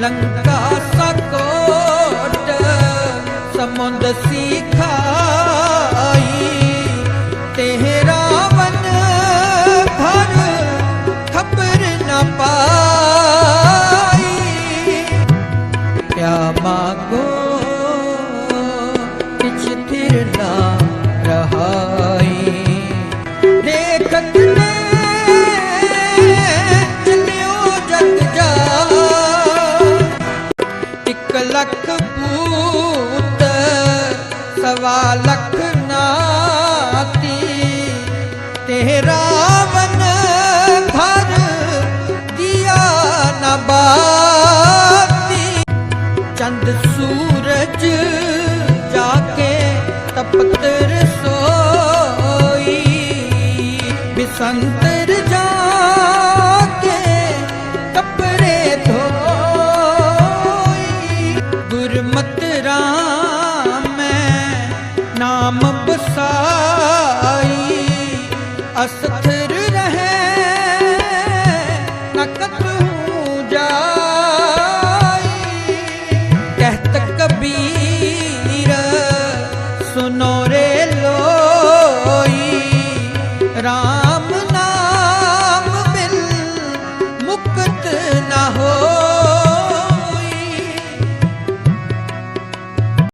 Lanka squad ਸਮੁੰਦ ਸਿਖਾਈ। ਤੇ ਰਾਵਨ ਘਰ ਖਬਰ ਨਾ ਪਾਈ। ਕਿਆ ਮਾਗੋ, ਕਿਛ ਥਿਰ ਨਾ ਭੂਤ ਸਵਾ ਲੱਖ ਨਾਤੀ। ਤੇ ਰਾਵਨ ਘਰ ਦਿਆ ਨਾ ਚੰਦ ਸੂਰਜ ਜਾ ਕੇ ਤਪਤ ਰਸੋਈ। ਬਿਸੰਤ ਗੁਰਮਤ ਰਾਮੈ ਨਾਮ ਬਸਾਈ ਅਸਥਿਰ ਰਹੇ ਨਕਤ ਹੂੰ ਜਾਈ। ਕਹਿਤ ਕਬੀ